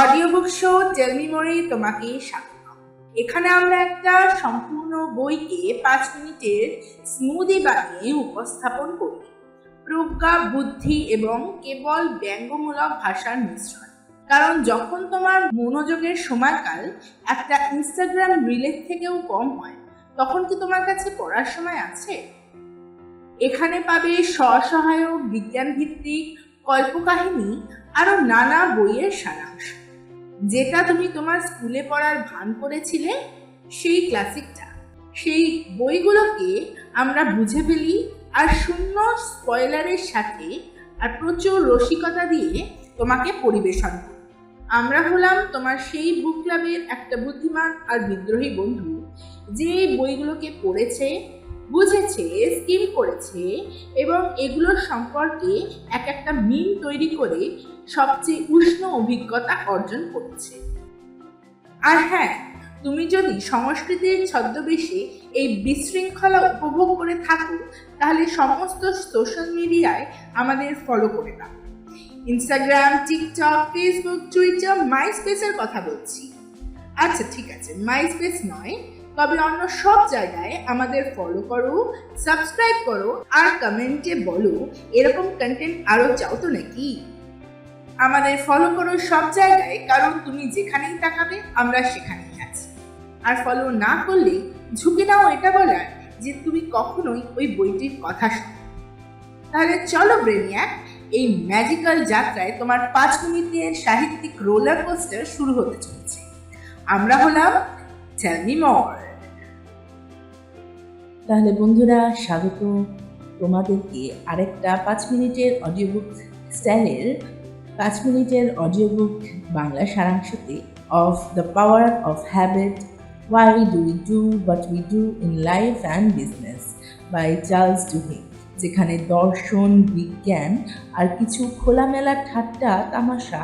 Audio book show tell me মোড়ে তোমাকে স্বাগত। এখানে আমরা একটা সম্পূর্ণ বইকে পাঁচ মিনিটের স্মুদি বানিয়ে উপস্থাপন করি। প্রজ্ঞা, বুদ্ধি এবং কেবল ব্যঙ্গমূলক ভাষার মিশ্রণ। কারণ যখন তোমার মনোযোগের সময়কাল একটা ইনস্টাগ্রাম রিলের থেকেও কম হয়, তখন কি তোমার কাছে পড়ার সময় আছে? এখানে পাবে স্বসহায়ক বিজ্ঞান ভিত্তিক কল্পকাহিনী আরও নানা বইয়ের সারাংশ। যেটা তুমি তোমার স্কুলে পড়ার ভান করেছিলে, সেই ক্লাসিকটা। সেই বইগুলোকে আমরা বুঝে ফেলি আর শূন্য স্পয়লারের সাথে আর প্রচুর রসিকতা দিয়ে তোমাকে পরিবেশন করি। আমরা হলাম তোমার সেই বুক ক্লাবের একটা বুদ্ধিমান আর বিদ্রোহী বন্ধু, যে বইগুলোকে পড়েছে, বুঝেছে স্কিম করেছে এবং এগুলোর সম্পর্কে এক একটা মিম তৈরি করে সবচেয়ে উষ্ণ অভিজ্ঞতা অর্জন করছে। আর হ্যাঁ তুমি যদি সংস্কৃতির ছদ্মবেশে এই বিশৃঙ্খলা উপভোগ করে থাকো, তাহলে সমস্ত সোশ্যাল মিডিয়ায় আমাদের ফলো করে দাও Instagram TikTok Facebook Twitter my স্পেসের কথা বলছি। আচ্ছা ঠিক আছে মাই স্পেস নয়, তবে অন্য সব জায়গায় আমাদের ফলো করো সাবস্ক্রাইব করো, আর কমেন্টে বলো, এরকম কন্টেন্ট আরও চাও তো নাকি? আমাদের ফলো করো সব জায়গায়, কারণ তুমি যেখানেই তাকাবে, আমরা সেখানেই আছি। আর ফলো না করলে ঝুঁকে নাও এটা বলার যে তুমি কখনোই ওই বইটির কথা শোনো তাহলে চলো ব্রেনিয়াক এই ম্যাজিক্যাল যাত্রায় তোমার পাঁচ মিনিটের সাহিত্যিক রোলার কোস্টার শুরু হতে চলেছে। আমরা হলাম মি মোর তাহলে বন্ধুরা, স্বাগত। তোমাদেরকে আরেকটা পাঁচ মিনিটের অডিও বুক স্টাইলের পাঁচ মিনিটের audio book Bangla সারাংশতে of the power of habit why do we do what we do in life and business by Charles Duhigg যেখানে দর্শন, বিজ্ঞান আর কিছু খোলামেলা ঠাট্টা, তামাশা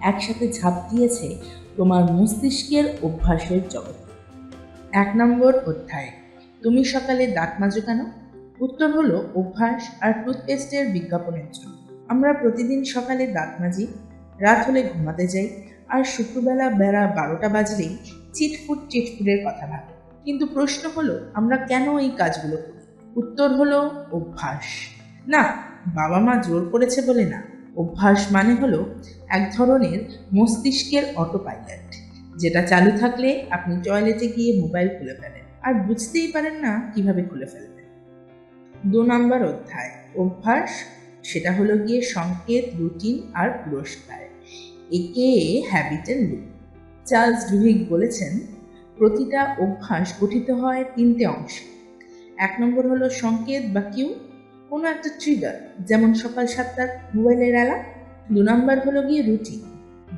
একসাথে ঝাঁপ দিয়েছে তোমার মস্তিষ্কের অভ্যাসের জগতে এক নম্বর অধ্যায়, তুমি সকালে দাঁত মাজো কেন? উত্তর হলো অভ্যাস আর টুথপেস্টের বিজ্ঞাপনের জন্য। আমরা প্রতিদিন সকালে দাঁত মাজি, রাত হলে ঘুমাতে যাই আর শুক্রবেলা বেলা বারোটা বাজলেই চিটফুট চিটফুটের কথা ভাবি। কিন্তু প্রশ্ন হলো, আমরা কেন এই কাজগুলো করি? উত্তর হলো, অভ্যাস। না, বাবা মা জোর করেছে বলে না। অভ্যাস মানে হলো এক ধরনের মস্তিষ্কের অটো পাইলট যেটা চালু থাকলে আপনি টয়লেটে গিয়ে মোবাইল খুলে ফেলেন আর বুঝতেই পারেন না কীভাবে খুলে ফেলবেন। দু নম্বর অধ্যায়, অভ্যাস সেটা হলো গিয়ে সংকেত, রুটিন আর পুরস্কার। একে হ্যাবিটের লুপ চার্লস ডুহিক বলেছেন, প্রতিটা অভ্যাস গঠিত হয় তিনটে অংশে। এক নম্বর হলো সংকেত বা কিউ কোনো একটা ট্রিগার যেমন সকাল সাতটার মোবাইলের অ্যালার্ম দু নম্বর হলো গিয়ে রুটিন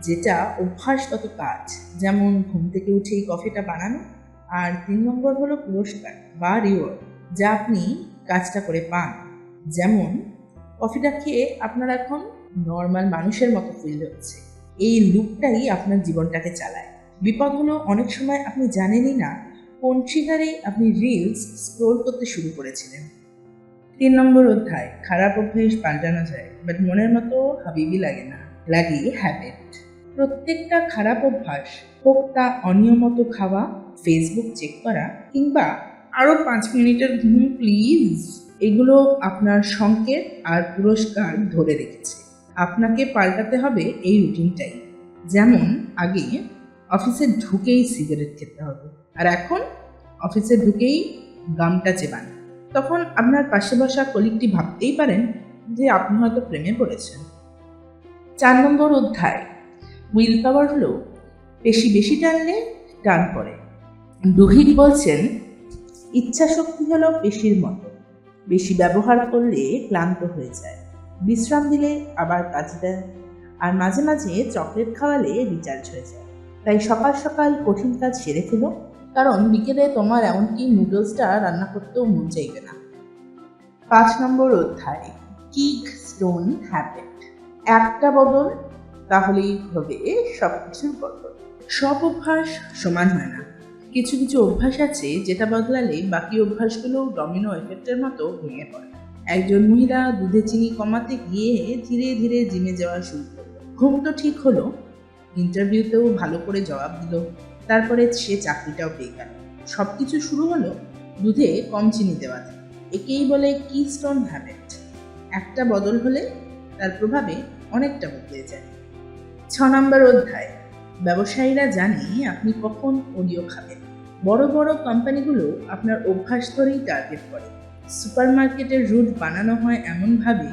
যেটা অভ্যাসগত কাজ, যেমন ঘুম থেকে উঠেই কফিটা বানানো। আর তিন নম্বর হলো পুরস্কার বা রিওয়ার্ড যা আপনি কাজটা করে পান। যেমন কফিটা খেয়ে আপনার এখন নর্মাল মানুষের মতো ফিল হচ্ছে। এই লুকটাই আপনার জীবনটাকে চালায়। বিপদ হলো অনেক সময় আপনি জানেনই না, কোন ট্রিগারে আপনি রিলস স্ক্রোল করতে শুরু করেছিলেন। তিন নম্বর অধ্যায়, খারাপ অভ্যেস পাল্টানো যায় বাট মনের মতো হাবিবি লাগে না, লাগে হ্যাবিট প্রত্যেকটা খারাপ অভ্যাস, হোক তা অনিয়মিত খাওয়া ফেসবুক চেক করা, কিংবা আরও পাঁচ মিনিটের ঘুম প্লিজ এগুলো আপনার সংকেত আর পুরস্কার ধরে রেখেছে। আপনাকে পাল্টাতে হবে এই রুটিনটাই। যেমন, আগে অফিসে ঢুকেই সিগারেট খেতে হবে। আর এখন অফিসে ঢুকেই গামটা চেবান। তখন আপনার পাশে বসা কলিগটি ভাবতেই পারেন যে আপনি হয়তো প্রেমে পড়েছেন। চার নম্বর অধ্যায়, উইল পাওয়ার হলো বেশি বেশি টানলে টান পড়ে। ডুহিক বলছেন ইচ্ছা শক্তি হলো পেশির মতো। বেশি ব্যবহার করলে ক্লান্ত হয়ে যায়। বিশ্রাম দিলে আবার কাজ দেয় আর মাঝে মাঝে চকলেট খাওয়ালে রিচার্জ হয়ে যায়। তাই সকাল সকাল কঠিন কাজ সেরে ফেলো। কারণ বিকেলে তোমার এমনকি নুডলসটা রান্না করতেও মন চাইবে না। পাঁচ নম্বর অধ্যায় কিক স্টোন হ্যাবিট একটা বদল, তাহলেই হবে সব কিছুর বদল। সব অভ্যাস সমান হয় না। কিছু কিছু অভ্যাস আছে যেটা বদলালে বাকি অভ্যাসগুলো ডমিনো এফেক্টের মতো ভেঙে পড়ে। একজন মহিলা দুধে চিনি কমাতে গিয়ে ধীরে ধীরে জিমে যাওয়া শুরু করল। ঘুম তো ঠিক হলো। ইন্টারভিউতেও ভালো করে জবাব দিল। তারপরে সে চাকরিটাও পেয়ে গেল। সব কিছু শুরু হলো দুধে কম চিনি দেওয়া। একেই বলে কি স্টোন হ্যাবিট একটা বদল হলে তার প্রভাবে অনেকটা বদলে যায়। ছ নম্বর অধ্যায়। ব্যবসায়ীরা জানে আপনি কখন অডিও খাবেন। বড় বড় কোম্পানিগুলো আপনার অভ্যাস ধরেই টার্গেট করে। সুপারমার্কেটের রুট বানানো হয় এমনভাবে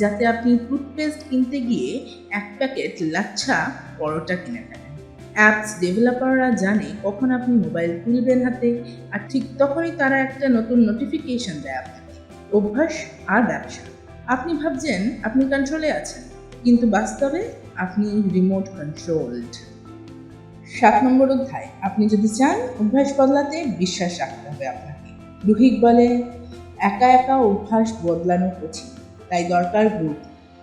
যাতে আপনি টুথপেস্ট কিনতে গিয়ে এক প্যাকেট লাচ্ছা পরোটা কিনে ফেলেন। অ্যাপস ডেভেলপাররা জানে কখন আপনি মোবাইল তুলবেন হাতে, আর ঠিক তখনই তারা একটা নতুন নোটিফিকেশন দেয় আপনাকে। অভ্যাস আর ব্যবসা। আপনি ভাবছেন আপনি কন্ট্রোলে আছেন, কিন্তু বাস্তবে আপনি রিমোট কন্ট্রোলড সাত নম্বর অধ্যায়। আপনি যদি চান, অভ্যাস বদলাতে বিশ্বাস রাখতে হবে আপনাকে। রুহিক বলে, একা একা অভ্যাস বদলানো কঠিন, তাই দরকার গ্রুপ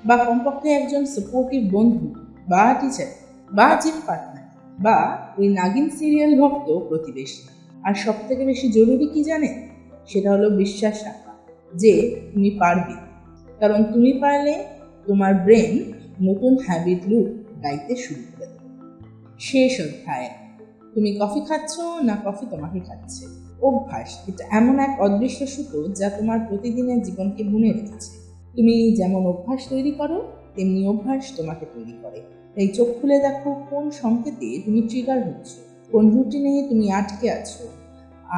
বা কমপক্ষে একজন সাপোর্টিভ বন্ধু বা টিচার বা জিম পার্টনার বা ওই নাগিন সিরিয়াল ভক্ত প্রতিবেশী। আর সব থেকে বেশি জরুরি কি জানেন? সেটা হলো বিশ্বাস রাখা, যে তুমি পারবে। কারণ তুমি পারলে তোমার ব্রেন নতুন হ্যাবিট লুপ গাইতে শুরু শেষ অধ্যায়, তুমি কফি খাচ্ছ না কফি তোমাকে খাচ্ছে? অভ্যাস, এটা এমন এক অদৃশ্য সুতো যা তোমার প্রতিদিনের জীবনকে বুনে রেখেছে। তুমি যেমন অভ্যাস তৈরি করো, তেমনি অভ্যাস তোমাকে তৈরি করে। তাই চোখ খুলে দেখো কোন সংকেতে তুমি ট্রিগার হচ্ছ, কোন রুটিনে তুমি আটকে আছো,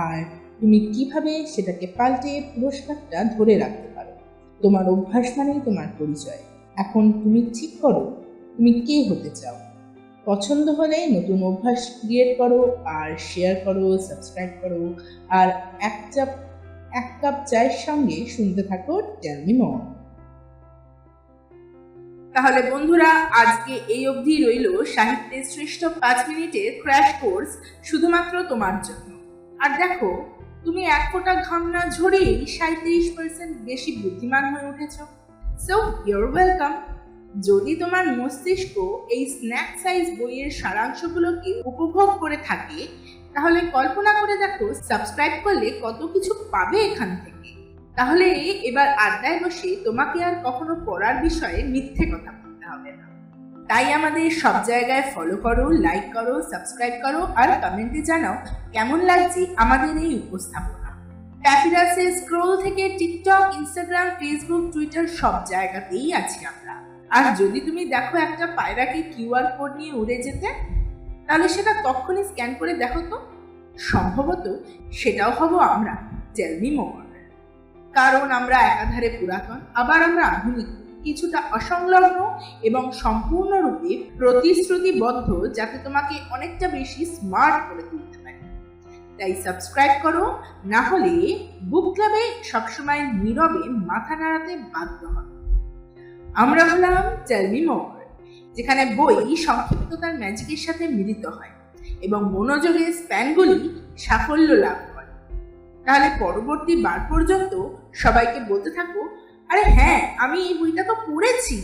আর তুমি কীভাবে সেটাকে পাল্টে পুরস্কারটা ধরে রাখতে পারো। তোমার অভ্যাস মানেই তোমার পরিচয়। এখন তুমি ঠিক করো, তুমি কে হতে চাও? পছন্দ হলে নতুন অভ্যাস ক্রিয়েট করো আর শেয়ার করো সাবস্ক্রাইব করো আর এক চাপ, এক কাপ চায়ের সঙ্গে শুনতে থাকো টেলমি মন তাহলে বন্ধুরা, আজকে এই অবধি রইল সাহিত্যের শ্রেষ্ঠ পাঁচ মিনিটের ক্র্যাশ কোর্স শুধুমাত্র তোমার জন্য। আর দেখো, তুমি এক ফোঁটা ঘাম না ঝরেই সাঁত্রিশ পার্সেন্ট বেশি বুদ্ধিমান হয়ে উঠেছ। সো ইউর ওয়েলকাম যদি তোমার মস্তিষ্ক এই স্ন্যাক সাইজ বইয়ের সারাংশগুলোকে উপভোগ করে থাকে, তাহলে কল্পনা করে দেখো সাবস্ক্রাইব করলে কত কিছু পাবে এখান থেকে। তাহলে এবার আড্ডায় বসে তোমাকে আর কখনো পড়ার বিষয়ে মিথ্যে কথা বলতে হবে না। তাই আমাদের সব জায়গায় ফলো করো লাইক করো সাবস্ক্রাইব করো আর কমেন্টে জানাও কেমন লাগছে আমাদের এই উপস্থাপনা। প্যাপিরাসের স্ক্রোল থেকে টিকটক ইনস্টাগ্রাম ফেসবুক টুইটার সব জায়গাতেই আছি আমরা। আর যদি তুমি দেখো একটা পায়রাকে কিউআর কোড নিয়ে উড়ে যেতে, তাহলে সেটা তখনই স্ক্যান করে দেখো তো। সম্ভবত সেটাও হব আমরা টেলমি মোর কারণ আমরা একাধারে পুরাতন, আবার আমরা আধুনিক, কিছুটা অসংলগ্ন এবং সম্পূর্ণরূপে প্রতিশ্রুতিবদ্ধ, যাতে তোমাকে অনেকটা বেশি স্মার্ট করে তুলতে পারে। তাই সাবস্ক্রাইব করো, না হলে বুক ক্লাবে সবসময় নীরবে মাথা নাড়াতে বাধ্য হবে আমরা হলাম টেলমি মোর যেখানে বই সংক্ষিপ্ততার ম্যাজিকের সাথে মিলিত হয় এবং মনোযোগের স্প্যানগুলি সাফল্য লাভ করে। তাহলে পরবর্তী বার পর্যন্ত সবাইকে বলতে থাকো, আরে হ্যাঁ আমি এই বইটা তো পড়েছি।